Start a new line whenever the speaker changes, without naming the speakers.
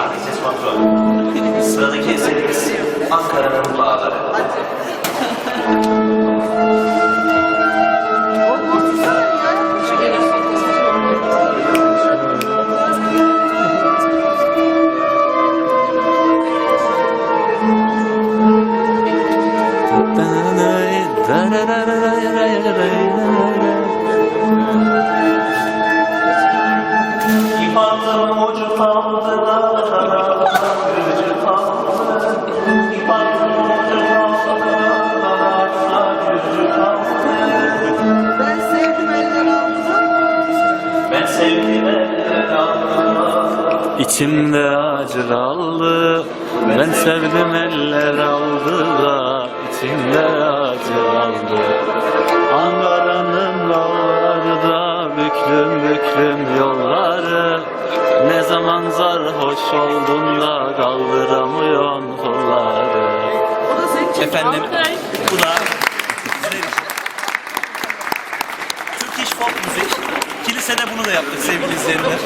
Sahne ses kontrol. Sıradaki eserimiz Ankara'nın Bağları. İpatım ucu
İçimde acı kaldı. Ben sevdim eller aldı da içimde acı kaldı. Ankara'nın dağları da büklüm büklüm Ne zaman sarhoş oldun da kaldıramıyorsun kolları.
Efendim bu da. Türk İş Folk Müzik. Kilisede bunu da yaptık sevgili izleyenler.